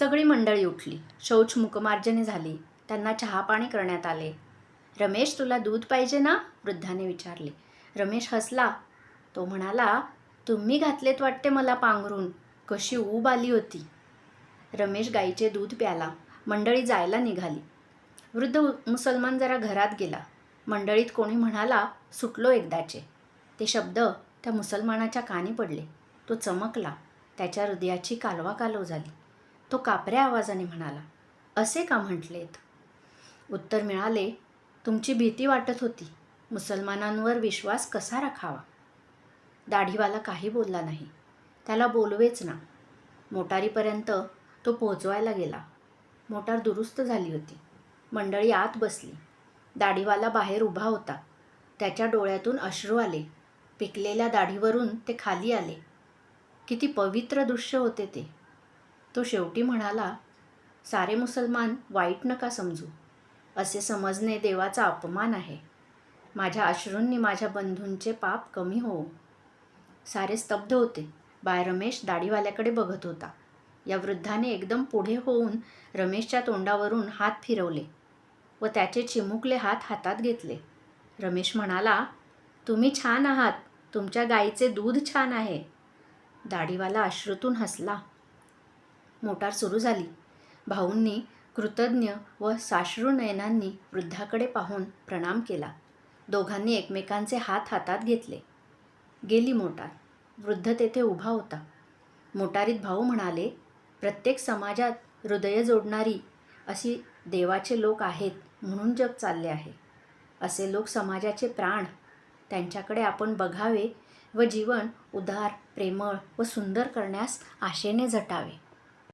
सगळी मंडळी उठली. शौच मुखमार्जने झाली. त्यांना चहापाणी करण्यात आले. रमेश तुला दूध पाहिजे ना? वृद्धाने विचारले. रमेश हसला. तो म्हणाला तुम्ही घातलेत वाटते मला पांघरून. कशी ऊब आली होती. रमेश गाईचे दूध प्याला. मंडळी जायला निघाली. वृद्ध मुसलमान जरा घरात गेला. मंडळीत कोणी म्हणाला सुटलो एकदाचे. ते शब्द त्या मुसलमानाच्या कानी पडले. तो चमकला. त्याच्या हृदयाची कालवा कालव झाली. तो कापऱ्या आवाजाने म्हणाला असे का म्हटलेत? उत्तर मिळाले तुमची भीती वाटत होती. मुसलमानांवर विश्वास कसा राखावा? दाढीवाला काही बोलला नाही. त्याला बोलवेच ना. मोटारीपर्यंत तो पोहोचवायला गेला. मोटार दुरुस्त झाली होती. मंडळी आत बसली. दाढीवाला बाहेर उभा होता. त्याच्या डोळ्यातून अश्रू आले. पिकलेल्या दाढीवरून ते खाली आले. किती पवित्र दृश्य होते ते. तो शेवटी म्हणाला सारे मुसलमान वाईट नका समजू. असे समजणे देवाचा अपमान आहे. माझ्या अश्रूंनी माझ्या बंधूंचे पाप कमी होवो सारे स्तब्ध होते. बाय रमेश दाढीवाल्याकडे बघत होता. या वृद्धाने एकदम पुढे होऊन रमेशच्या तोंडावरून हात फिरवले व त्याचे चिमुकले हात हातात घेतले. रमेश म्हणाला तुम्ही छान आहात. तुमच्या गाईचे दूध छान आहे. दाढीवाला अश्रूतून हसला. मोटार सुरू झाली. भाऊंनी कृतज्ञ व साश्रूनयनांनी वृद्धाकडे पाहून प्रणाम केला. दोघांनी एकमेकांचे हात हातात घेतले. गेली मोटार. वृद्ध तेथे उभा होता. मोटारीत भाऊ म्हणाले प्रत्येक समाजात हृदय जोडणारी अशी देवाचे लोक आहेत म्हणून जग चालले आहे. असे लोक समाजाचे प्राण. त्यांच्याकडे आपण बघावे व जीवन उदार प्रेमळ व सुंदर करण्यास आशेने झटावे.